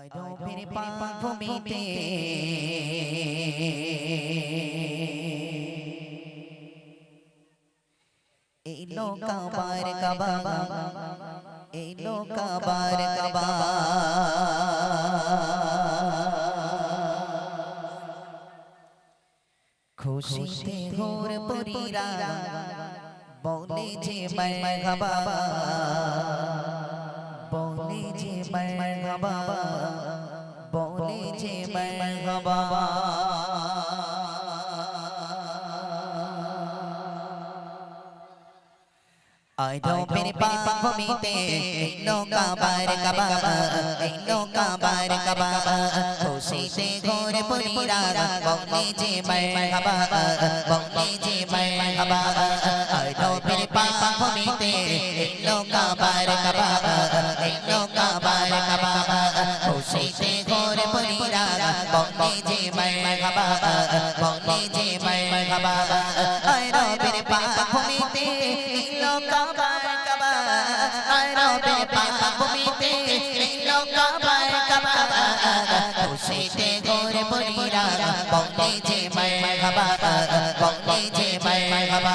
আরবের পাভূমিতে এই নৌকাবার কাবা এই নৌকাবার কাবা খুশিতে ঘোর পরিরা বলে যে মারহাবা বলে যে মারহাবা যে মারহাবা আরবের পাভূমিতে এই নৌকা বার কাবা। নৌকা বার কাবা। খুশিতে ঘোর পরিরা বলে যে মারহাবা। বলে যে মারহাবা। আরবের পাভূমিতে এই নৌকা বার কাবা। বলে যে মারহাবা বলে যে মারহাবা আরবের পাভূমিতে এই নৌকা বার কাবা আরবের পাভূমিতে এই নৌকা বার কাবা খুশিতে ঘোর পরিরা বলে যে মারহাবা বলে যে মারহাবা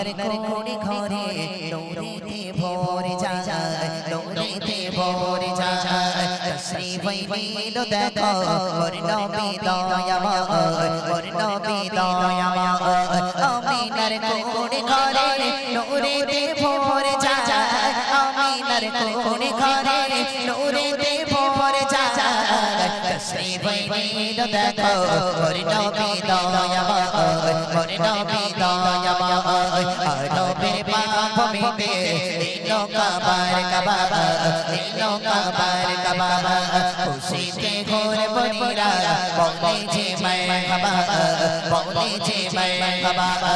আমিনার কোণে ঘরে দৌড়িতে ভরে যায় দৌড়িতে ভরে যায় তশরিফ হইল দেখো মোর নবী দয়াময় মোর নবী দয়াময় আমিনার কোণে ঘরে দৌড়িতে ভরে যায় আমিনার কোণে ঘরে দৌড়িতে তশরিফ হইল দেখো মোর নবী দয়াময় মোর নবী দয়াময় আরবের পাভূমিতে এই নৌকা বার কাবা এই নৌকা বার কাবা খুশিতে ঘোর পরিরা বলে যে মারহাবা বলে যে মারহাবা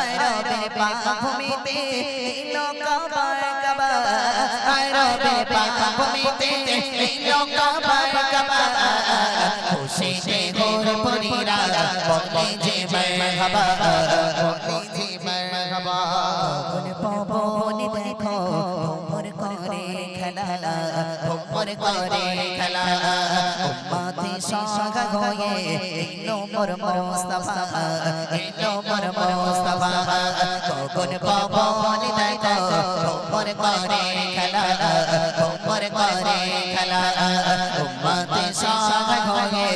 আরবের পাভূমিতে এই নৌকা বার কাবা আরবের পাভূমিতে এই নৌকা বার কাবা খুশিতে ঘোর পরিরা বলে যে মারহাবা বলে যে মারহাবা। কোন পবন দেখো ভোমর করে খেলা ভোমর করে খেলা উম্মতি সাগা হয়ে ইনো মোর মুস্তাফা ইনো মোর মুস্তাফা। কোন পবন দেখো ভোমর করে খেলা ভোমর করে খেলা উম্মতি সাগা হয়ে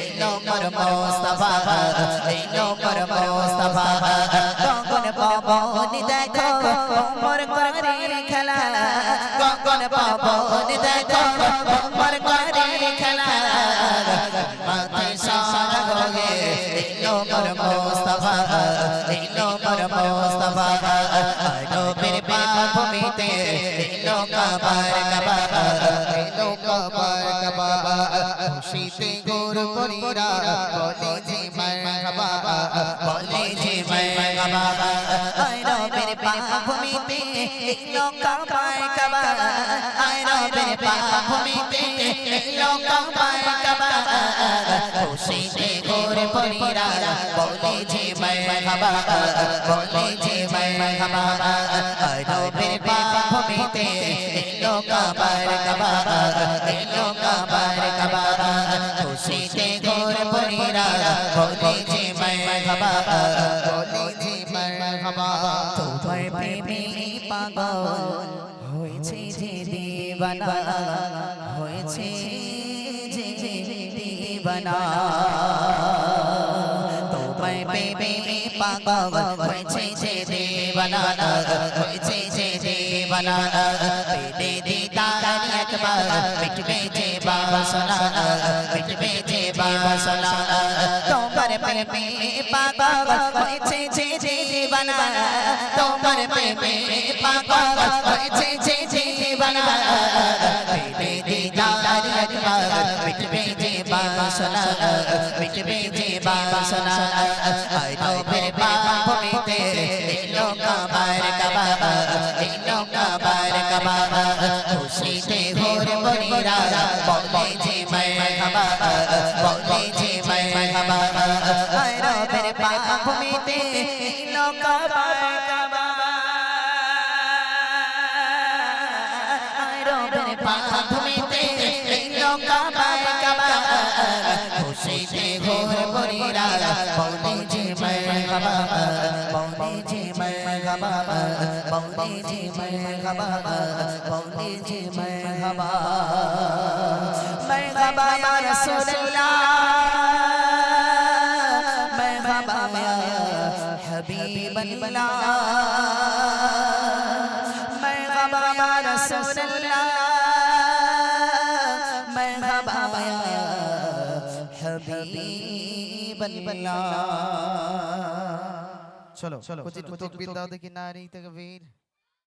ইনো মোর মুস্তাফা মুস্তাফা করে করে হয়ে মুস্তাফা খুশিতে গোর পরিরা বলে যে মারহাবা, বলে যে মারহাবা। আনো মেরে পাভূমিতে ইনো কাবার কাবা আনো মেরে পাভূমিতে ইনো কাবার কাবা খুশিতে গোর পরিরা বলে যে মারহাবা, বলে যে মারহাবা। আনো মেরে পাভূমিতে ইনো কাবার কাবা ইনো দিবানা হয়েছে যে দিবানা। তোমার প্রেমে পাগল হয়েছে যে দিবানা। হয়েছে যে দিবানা। পেটে দিদার একবার বাসনা তোমার প্রেমে পাগল হয়েছে, যে জীবনা। তোমার প্রেমে পাগল হয়েছে, যে জীবনা। মিটবে দিদার একবার মিটবে যে বাসনা, মিটবে যে বাসনা। আই নবের পাপ মিটে এলো কাবার কাবা এলো কাবার কাবা খুশিতে হোর মনিরা বলে যে পাপ মিটে এলো কাবার কাবা খুশিতে ঘোর পরিরা বলে যে যে মারহাবা বলে যে ইয়া রাসূলুল্লাহ حبیب اللہ مرحبا یا رسول اللہ مرحبا یا حبیب اللہ چلو چلو کچھ تکبیر داؤ دیکھی ناری تکبیر